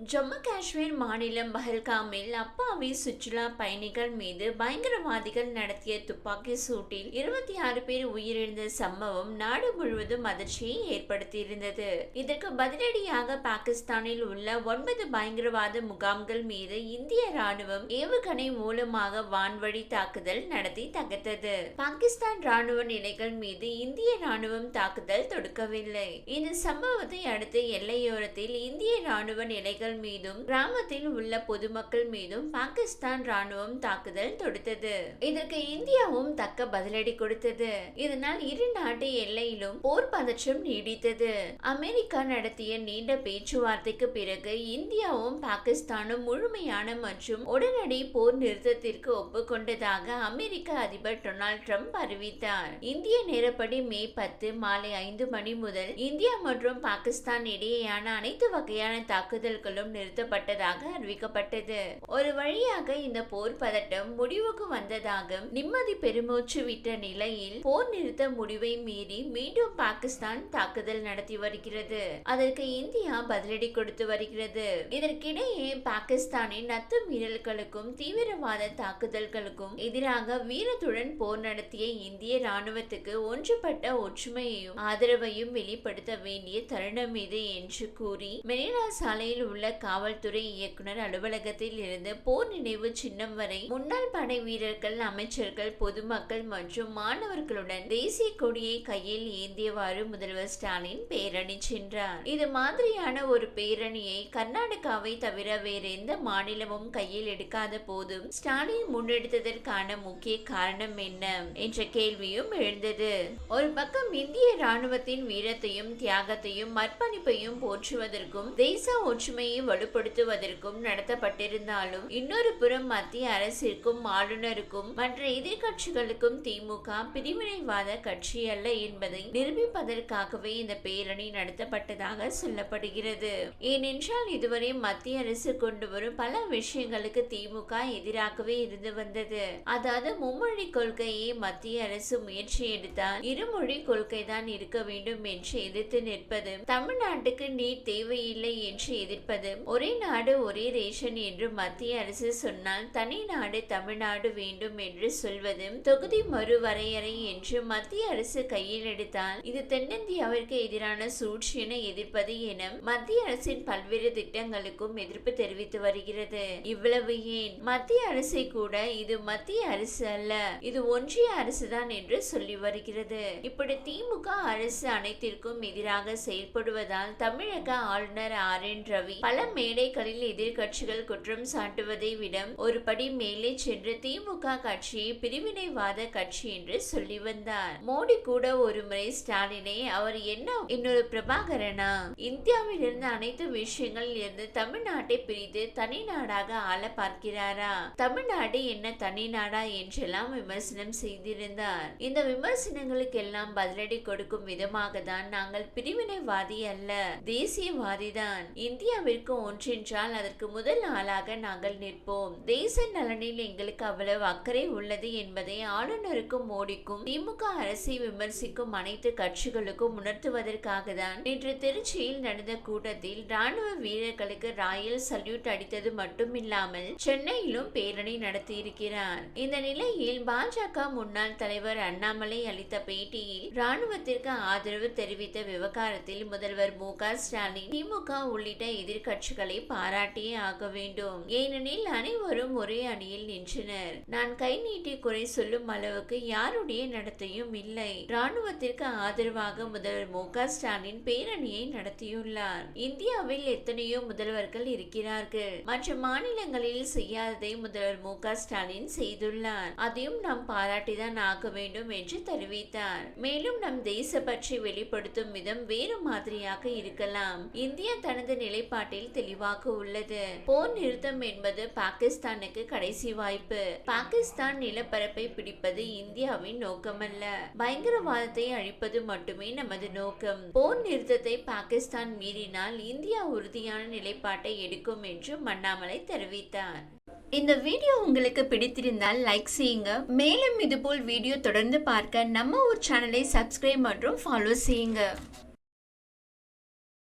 ஜம்மு காஷ்மீர் மாநிலம் பஹல்காமில் அப்பாவி சுற்றுலா பயணிகள் மீது பயங்கரவாதிகள் நடத்திய துப்பாக்கி சூட்டில் இருபத்தி ஆறு பேர் உயிரிழந்த சம்பவம் நாடு முழுவதும் அதிர்ச்சியை ஏற்படுத்தியிருந்தது. இதற்கு பதிலடியாக பாகிஸ்தானில் உள்ள ஒன்பது பயங்கரவாத முகாம்கள் மீது இந்திய ராணுவம் ஏவுகணை மூலமாக வான்வழி தாக்குதல் நடத்தி தகர்த்தது. பாகிஸ்தான் ராணுவ நிலைகள் மீது இந்திய ராணுவம் தாக்குதல் தொடுக்கவில்லை. இந்த சம்பவத்தை அடுத்து எல்லையோரத்தில் இந்திய ராணுவ நிலைகள் மீதும் கிராமத்தில் உள்ள பொதுமக்கள் மீதும் பாகிஸ்தான் ராணுவம் தாக்குதல் தொடுத்தது. இதற்கு இந்தியாவும் தக்க பதிலடி கொடுத்தது. இதனால் இரு நாட்டு எல்லையிலும் போர் பதற்றம் நீடித்தது. அமெரிக்கா நடத்திய நீண்ட பேச்சுவார்த்தைக்கு பிறகு இந்தியாவும் பாகிஸ்தானும் முழுமையான மற்றும் உடனடி போர் நிறுத்தத்திற்கு ஒப்புக்கொண்டதாக அமெரிக்க அதிபர் டொனால்ட் ட்ரம்ப் அறிவித்தார். இந்திய நேரப்படி மே பத்து மாலை ஐந்து மணி முதல் இந்தியா மற்றும் பாகிஸ்தான் இடையேயான அனைத்து வகையான தாக்குதல்களும் போர்களும் நிறுத்தப்பட்டதாக அறிவிக்கப்பட்டது. ஒரு வழியாக இந்த போர் பதட்டம் முடிவுக்கு வந்ததாக நிம்மதி பெருமூச்சு விட்ட நிலையில் போர் நிறுத்த முடிவை மீறி மீண்டும் பாகிஸ்தான் தாக்குதல் நடத்தி வருகிறது. அதற்கு இந்தியா பதிலடி கொடுத்து வருகிறது. இதற்கிடையே பாகிஸ்தானின் நத்து மீறல்களுக்கும் தீவிரவாத தாக்குதல்களுக்கும் எதிராக வீரத்துடன் போர் நடத்திய இந்திய ராணுவத்துக்கு ஒன்றுபட்ட ஒற்றுமையையும் ஆதரவையும் வெளிப்படுத்த வேண்டிய தருணம் இது என்று கூறி மெரினா சாலையில் உள்ள காவல்துறை இயக்குனர் அலுவலகத்தில் இருந்து போர் நினைவு சின்னம் வரை முன்னாள் படை வீரர்கள் அமைச்சர்கள் பொதுமக்கள் மற்றும் மாணவர்களுடன் தேசிய கொடியை கையில் ஏந்தியவாறு முதல்வர் ஸ்டாலின் பேரணி சென்றார். இது மாதிரியான ஒரு பேரணியை கர்நாடகாவை தவிர வேறு எந்த மாநிலமும் கையில் எடுக்காத போதும் ஸ்டாலின் முன்னெடுத்ததற்கான முக்கிய காரணம் என்ன என்ற கேள்வியும் எழுந்தது. ஒரு பக்கம் இந்திய ராணுவத்தின் வீரத்தையும் தியாகத்தையும் அர்ப்பணிப்பையும் போற்றுவதற்கும் தேச ஒற்றுமை ஒற்றுமையை வலுப்படுத்துவதற்கும் நடத்தப்பட்டிருந்தாலும் இன்னொரு புறம் மத்திய அரசிற்கும் ஆளுநருக்கும் மற்ற எதிர்கட்சிகளுக்கும் திமுக பிரிவினைவாத கட்சி அல்ல என்பதை நிரூபிப்பதற்காகவே இந்த பேரணி நடத்தப்பட்டதாக சொல்லப்படுகிறது. ஏனென்றால் இதுவரை மத்திய அரசு கொண்டு வரும் பல விஷயங்களுக்கு திமுக எதிராகவே இருந்து வந்தது. அதாவது மும்மொழி கொள்கையை மத்திய அரசு முயற்சி எடுத்தால் இருமொழி கொள்கை தான் இருக்க வேண்டும் என்று எதிர்த்து நிற்பது. தமிழ்நாட்டுக்கு நீட் தேவையில்லை என்று எதிர்ப்பது ஒரே நாடு ஒரே ரேஷன் என்று மத்திய அரசு சொன்னால் தனி நாடு தமிழ்நாடு வேண்டும் என்று சொல்வதும் தொகுதி மறுவரையறை என்று மத்திய அரசு கையில் எடுத்தால் இது தென்னிந்தியாவிற்கு எதிரான சூழ்ச்சி என எதிர்ப்பது என மத்திய அரசின் பல்வேறு திட்டங்களுக்கும் எதிர்ப்பு தெரிவித்து வருகிறது. இவ்வளவு ஏன்? மத்திய அரசை கூட இது மத்திய அரசு அல்ல இது ஒன்றிய அரசு தான் என்று சொல்லி வருகிறது. இப்படி திமுக அரசு அனைத்திற்கும் எதிராக செயல்படுவதால் தமிழக ஆளுநர் ஆர். என். ரவி பல மேடைகளில் எதிர்கட்சிகள் குற்றம் சாட்டுவதை விட ஒரு படி மேலே சென்று திமுக கட்சியை பிரிவினைவாத கட்சி என்று சொல்லி வந்தார். மோடி கூட ஒரு முறை ஸ்டாலினை அவர் என்ன? இன்னொரு பிரபாகரனா? இந்தியாவில் இருந்த அனைத்து விஷயங்களில் இருந்து தமிழ்நாட்டை பிரித்து தனி நாடாக ஆள பார்க்கிறாரா? தமிழ்நாடு என்ன தனி நாடா என்றெல்லாம் விமர்சனம் செய்திருந்தார். இந்த விமர்சனங்களுக்கு எல்லாம் பதிலடி கொடுக்கும் விதமாக தான் நாங்கள் பிரிவினைவாதி அல்ல தேசியவாதி தான். இந்தியாவிற்கு ஒன்றென்றால் அதற்கு முதல் ஆளாக நாங்கள் நிற்போம். தேச நலனில் எங்களுக்கு அவ்வளவு அக்கறை உள்ளது என்பதை ஆளுநருக்கும் மோடிக்கும் திமுக அரசை விமர்சிக்கும் அனைத்து கட்சிகளுக்கும் உணர்த்துவதற்காக தான் நேற்று திருச்சியில் நடந்த கூட்டத்தில் ராணுவ வீரர்களுக்கு ராயல் சல்யூட் அடித்தது மட்டுமில்லாமல் சென்னையிலும் பேரணி நடத்தியிருக்கிறார். இந்த நிலையில் பாஜக முன்னாள் தலைவர் அண்ணாமலை அளித்த பேட்டியில் ராணுவத்திற்கு ஆதரவு தெரிவித்த விவகாரத்தில் முதல்வர் மு க ஸ்டாலின் திமுக உள்ளிட்ட எதிர்க்க கட்சிகளை பாராட்டியே ஆக வேண்டும். ஏனெனில் அனைவரும் ஒரே அணியில் நின்றனர். நான் கை நீட்டி குறை சொல்லும் அளவுக்கு யாருடைய நடத்தையும் இல்லை. ராணுவத்திற்கு ஆதரவாக முதல்வர் மு ஸ்டாலின் பேரணியை நடத்தியுள்ளார். இந்தியாவில் எத்தனையோ முதல்வர்கள் இருக்கிறார்கள். மற்ற மாநிலங்களில் செய்யாததை முதல்வர் மு ஸ்டாலின் செய்துள்ளார். அதையும் நாம் பாராட்டிதான் ஆக வேண்டும் என்று தெரிவித்தார். மேலும் நம் தேச பற்றி வெளிப்படுத்தும் விதம் வேறு மாதிரியாக இருக்கலாம். இந்தியா தனது நிலைப்பாட்டை நிலைப்பாட்டில் தெளிவாக உள்ளது. போர் நிறுத்தம் என்பது பாகிஸ்தானுக்கு கடைசி வாய்ப்பு. பாகிஸ்தான் நிலப்பரப்பை பிடிப்பது இந்தியாவின் நோக்கமல்ல. பயங்கரவாதத்தை அழிப்பது மட்டுமே நமது நோக்கம். போர் நிறுத்தத்தை பாகிஸ்தான் மீறினால் இந்தியா உறுதியான நிலைப்பாட்டை எடுக்கும் என்று மண்ணாமலை தெரிவித்தார். இந்த வீடியோ உங்களுக்கு பிடித்திருந்தால் லைக் செய்யுங்க. மேலும் இதுபோல் வீடியோ தொடர்ந்து பார்க்க நம்ம ஒரு சேனலை சப்ஸ்கிரைப் மற்றும் ஃபாலோ செய்யுங்க.